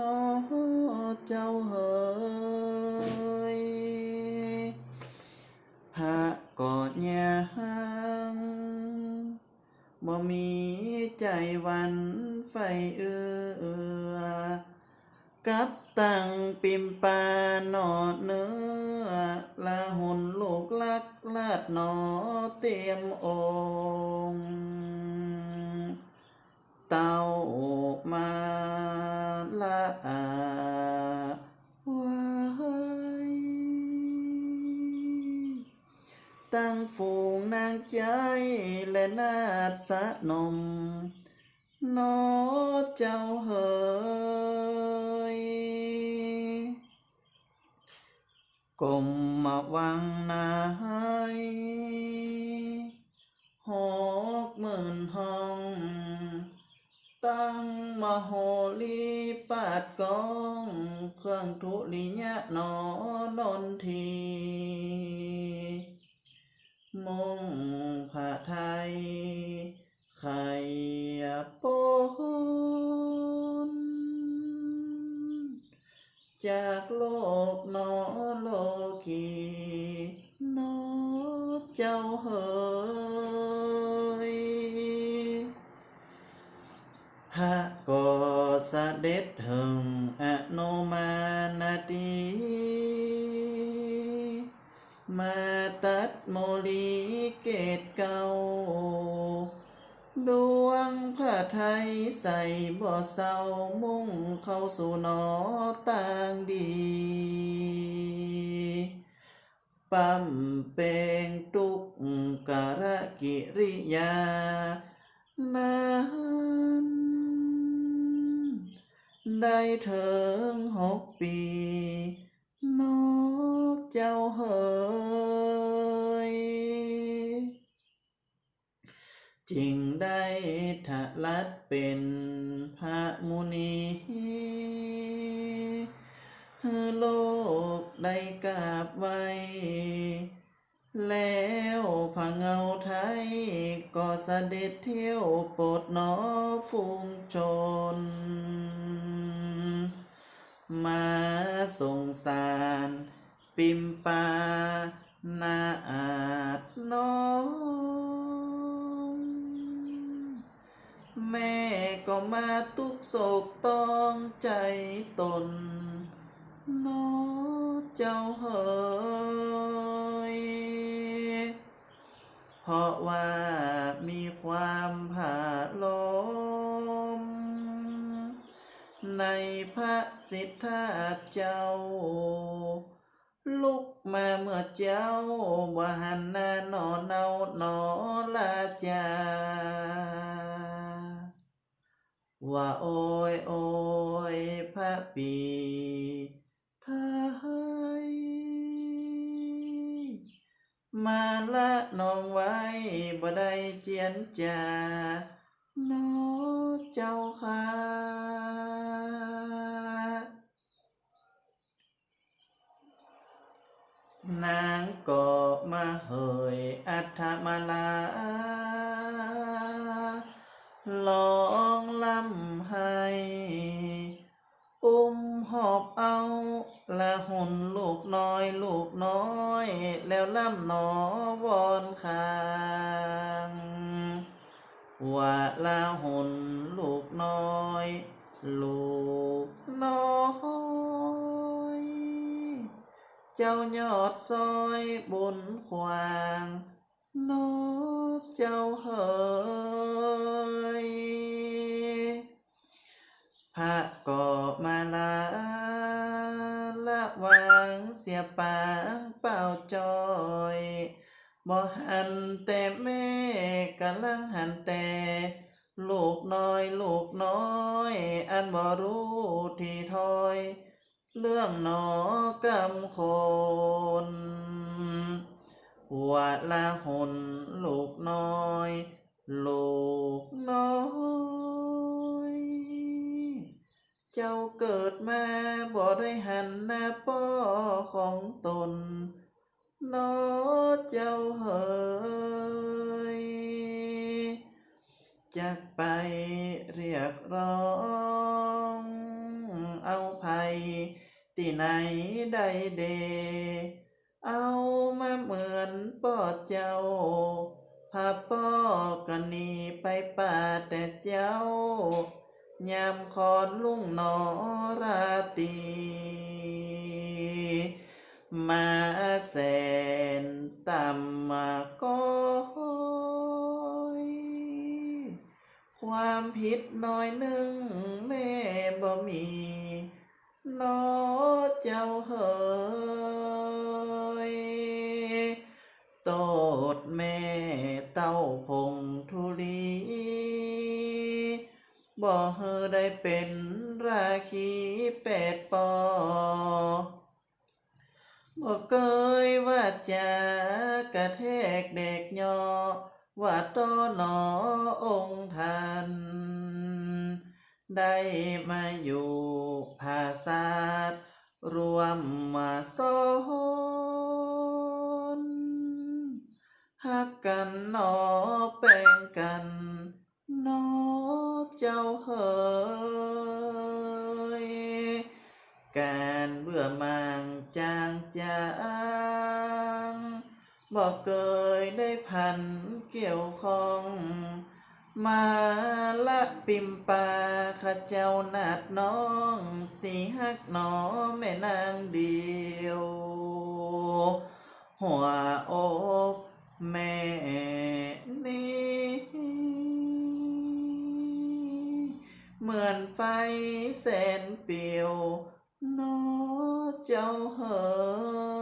นอเจ้าเอ๋ยพระกอดยังบ่มีใจวันไฟเอือกับตั้งปิมปานอดเนื้อละหุนลูกลักลาดหนอเตรียมอง ไว้ ตั้งฝูงนางใจและนาดสะนมนอเจ้าเอ๋ยกลมมาวังนายหกหมื่นหอ โหรีปาดกอง เครื่องทุลิยะนอนนทีมงผาไทย ไข่ปนจากโลกนอโลกีนอเจ้าเอ๋ พระก็เสด็จถึงอโนมานาตีมาตัดโมลีเกตเก่า ดวงผ้าไทยใส่บ่อเศร้ามุ่งเข้าสู่นอต่างดีปั๊มเปงตุกกะระกิริยานั้น ได้เถิงหกปี นกเจ้าเอ๋ยจึงได้ทะลัดเป็นพระมุนีโลกได้กราบไว้ แล้วพระเงาไทย ก็เสด็จเที่ยวโปรดหนอฝูงชน มาสงสาร ปิมปานาอาจน้องแม่ก็มาตุกโศกต้องใจตนน้อเจ้าเอ๋ยเพราะว่า สิทธาเจ้า ลุกมาเมื่อเจ้าบ่หันหน้านอเนาหนอลาจาว่าโอยโอยพระปีไทยมาละนองไว้บ่ได้เจียนจาน้อเจ้าค่ะ นางก็มาเหยอัฐมาลาลองลำให้ อุ้มหอบเอาละหุ่นลูกน้อยลูกน้อย แล้วล่ำหนอวอนคางว่าละหุ่นลูกน้อย เจ้ายอดซอยบุญควางนอเจ้าเอ๋ยพระก็มาลาละวางเสียปางเป่าจอยบ่หันแต่แม่กำลังหันแต่ ลูกน้อย ลูกน้อย อันบ่รู้ที่ถอย เรื่องหนอกำคนว่าละหนลูกน้อย ลูกน้อย เจ้าเกิดมาบ่ได้หันหน้าป้อของตนนอเจ้าเอ๋ยจักไปเรียกร้อง ตีไหนได้เด เอามาเหมือนปอเจ้าพาป้อกันนีไปป่าแต่เจ้า ยามคอนลุงหนอราตี มาแสนต่ำมาก้อยความผิดน้อยหนึ่งแม่บ่มี นอเจ้าเฮยโตดแม่เต้าพงทุลีบ่เฮได้เป็นราคีแปดปอบ่เกยว่าจะกระแทกเด็กยอว่าต้อหนอองค์ท่าน ได้มาอยู่ภาษาทรวมมาสอนหักกันหนอแป่งกันหนอเจ้าเฮยการเบื่อมางจางจางบอกเคยได้พันเกี่ยวข้องมา ปิมปาข้าเจ้านาดน้องตีฮักหนอแม่นางเดียว หัวอกแม่นี้เหมือนไฟแสนเปียวนอเจ้าเหอ